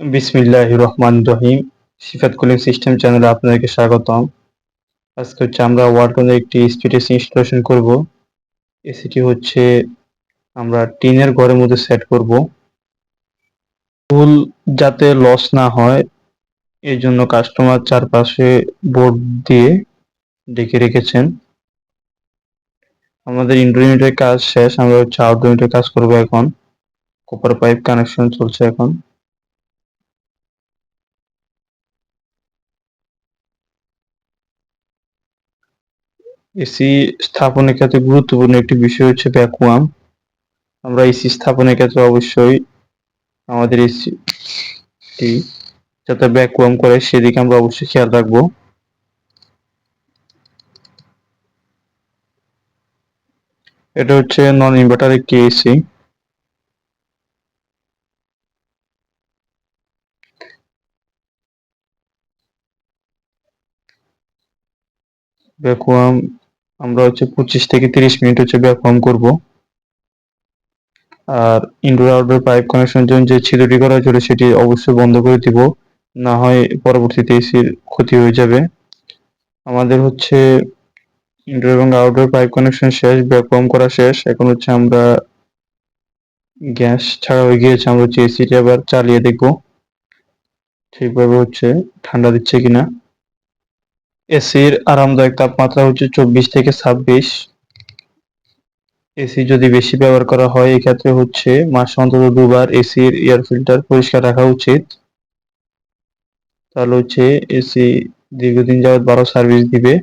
বিসমিল্লাহ রহমান রহিম সিফাত কুলিং সিস্টেম চ্যানেলে আপনাদেরকে স্বাগতম। আজকে হচ্ছে আমরা ওয়ার্ডনের একটি স্পিড এসি ইনস্টলেশন করব। এসিটি হচ্ছে আমরা টিনের ঘরের মধ্যে সেট করব। ফুল যাতে লস না হয় এই জন্য কাস্টমার চারপাশে বোর্ড দিয়ে ডেকে রেখেছেন। আমাদের ইনডোর ইউনিটের কাজ শেষ, আমরা হচ্ছে আউটডোর কাজ করব এখন। কপার পাইপ কানেকশন চলছে এখন। এসি স্থাপনের ক্ষেত্রে গুরুত্বপূর্ণ একটি বিষয় হচ্ছে ভ্যাকুয়াম আমরা এসি স্থাপনের ক্ষেত্রে অবশ্যই আমাদের এসি যাতে ভ্যাকুয়াম করে সেদিকে আমরা অবশ্যই খেয়াল রাখব। এটা হচ্ছে নন ইনভার্টার একটি এসি। ভ্যাকুয়াম আমরা হচ্ছে পঁচিশ থেকে তিরিশ মিনিট হচ্ছে ভ্যাকুয়াম করব। আর ইনডোর আউটডোর পাইপ কানেকশন জন্য যে ছিদ্রটি করা হয়েছিল সেটি অবশ্যই বন্ধ করে দিব। না হয় পরবর্তীতে এসির ক্ষতি হয়ে যাবে। আমাদের হচ্ছে ইনডোর এবং আউটডোর পাইপ কানেকশন শেষ ভ্যাকুয়াম করা শেষ। এখন হচ্ছে আমরা গ্যাস ছাড়া হয়ে গিয়েছে, আমরা হচ্ছে এসিটি আবার চালিয়ে দেখব। ঠিকভাবে হচ্ছে ঠান্ডা দিচ্ছে কিনা। এসির আরামদায়ক তাপমাত্রা হচ্ছে চব্বিশ থেকে ছাব্বিশ। এসি যদি বেশি ব্যবহার করা হয়, এক্ষেত্রে হচ্ছে মাসে অন্তত দুবার এসির এয়ার ফিল্টার পরিষ্কার রাখা উচিত। তাহলে হচ্ছে এসি দীর্ঘদিন যাবত ভালো সার্ভিস দিবে।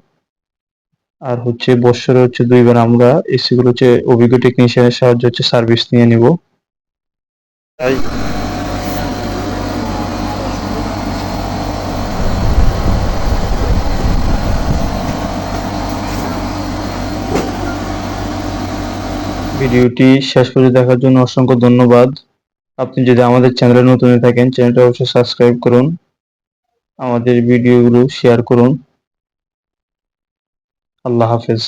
আর হচ্ছে বছরে হচ্ছে দুইবার আমরা এসি গুলো হচ্ছে অভিজ্ঞ টেকনিশিয়ানের সাহায্যে হচ্ছে সার্ভিস নিয়ে নিব। তাই ভিডিওটি শেষ পর্যন্ত দেখার জন্য অসংখ্য ধন্যবাদ। আপনি যদি আমাদের চ্যানেলে নতুন হয়ে থাকেন, চ্যানেলটা অবশ্যই সাবস্ক্রাইব করুন, আমাদের ভিডিওগুলো শেয়ার করুন। আল্লাহ হাফেজ।